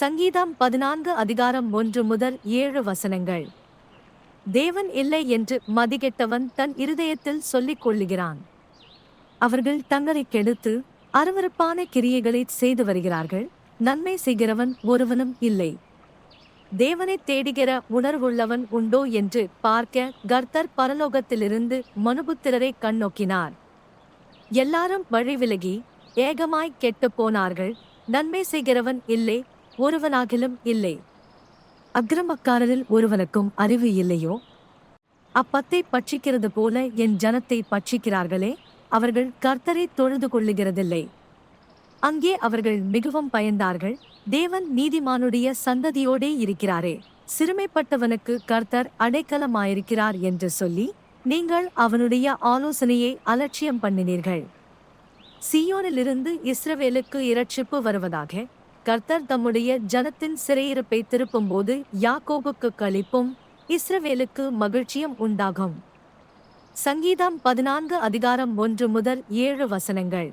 சங்கீதம் பதினான்கு அதிகாரம் ஒன்று முதல் ஏழு வசனங்கள். தேவன் இல்லை என்று மதிகெட்டவன் தன் இருதயத்தில் சொல்லிக் கொள்ளுகிறான். அவர்கள் தங்களைக் கெடுத்து அருவருப்பான கிரியைகளைச் செய்து வருகிறார்கள். நன்மை செய்கிறவன் ஒருவனும் இல்லை. தேவனை தேடுகிற உணர்வுள்ளவன் உண்டோ என்று பார்க்க கர்த்தர் பரலோகத்திலிருந்து மனுபுத்திரரை கண்ணோக்கினார். எல்லாரும் வழி விலகி ஏகமாய் கெட்டுப் போனார்கள். நன்மை செய்கிறவன் இல்லை ஒருவனாகிலும் இல்லை. அக்கிரமக்காரரில் ஒருவனுக்கும் அறிவு இல்லையோ? அப்பத்தை பட்சிக்கிறது போல என் ஜனத்தை பட்சிக்கிறார்களே அவர்கள் கர்த்தரை தொழுது கொள்ளுகிறதில்லை. அங்கே அவர்கள் மிகவும் பயந்தார்கள் தேவன் நீதிமானுடைய சந்ததியோடே இருக்கிறாரே. சிறுமைப்பட்டவனுக்கு கர்த்தர் அடைக்கலமாயிருக்கிறார் என்று சொல்லி நீங்கள் அவனுடைய ஆலோசனையை அலட்சியம் பண்ணினீர்கள். சியோனிலிருந்து இஸ்ரவேலுக்கு இரட்சிப்பு வருவதாக கர்த்தர் தம்முடைய ஜனத்தின் சிறையிருப்பை திருப்பும்போது யாக்கோபுக்கு களிப்பும் இஸ்ரவேலுக்கு மகிழ்ச்சியும் உண்டாகும். சங்கீதம் பதினான்கு அதிகாரம் ஒன்று முதல் ஏழு வசனங்கள்.